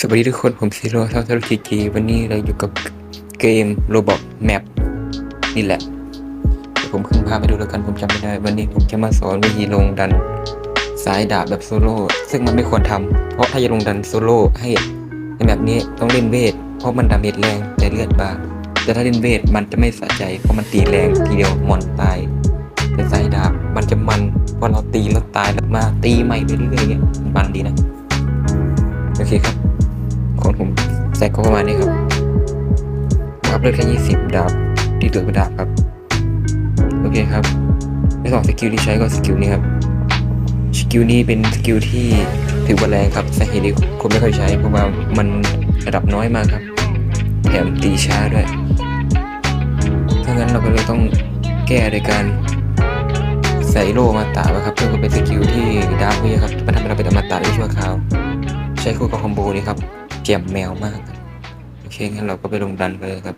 สวัสดีทุกคนผมซีโร่เท่าเท่าทีกีวันนี้เราอยู่กับเกมโรบอกแมปนี่แหละเดี๋ยวผมขึ้นภาพไปดูแล้วกันผมจำไม่ได้ วันนี้ผมจะมาสอนวิธีลงดันสายดาบแบบโซโล่ซึ่งมันไม่ควรทำเพราะถ้าจะลงดันโซโล่ให้ในแบบนี้ต้องเล่นเวท เพราะมันดาเมจแรงแต่เลือดบางแต่ถ้าเล่นเวทมันจะไม่สะใจเพราะมันตีแรงทีเดียวมอนตายแต่สายดาบมันจะมันเพราะเราตีแล้วตายแล้วมาตีใหม่ไปเรื่อยๆมันดีนะโอเคครับ ก็ประมาณนี้ครับอัพเลือดแค่ยี่สิบดาบที่เหลือเป็นดาบครับ โอเคครับในสองสกิลที่ใช้ก็สกิลนี้ครับ สกิลนี้เป็นสกิลที่ถือว่าแรงครับสาเหตุที่คนไม่ค่อยใช้เพราะว่ามันระดับน้อยมากครับ แถมตีช้าด้วย ถ้างั้นเราก็เลยต้องแก้โดยการใส่โล่มาตาครับเพื่อเป็นสกิลที่ดาร์กเวยครับมันทำให้เราเป็นอมตะได้ชั่วคราว ใช้คู่กับคอมโบนี้ครับเจียมแมวมากครับ โอเคงั้นเราก็ไปลงดันเลยครับ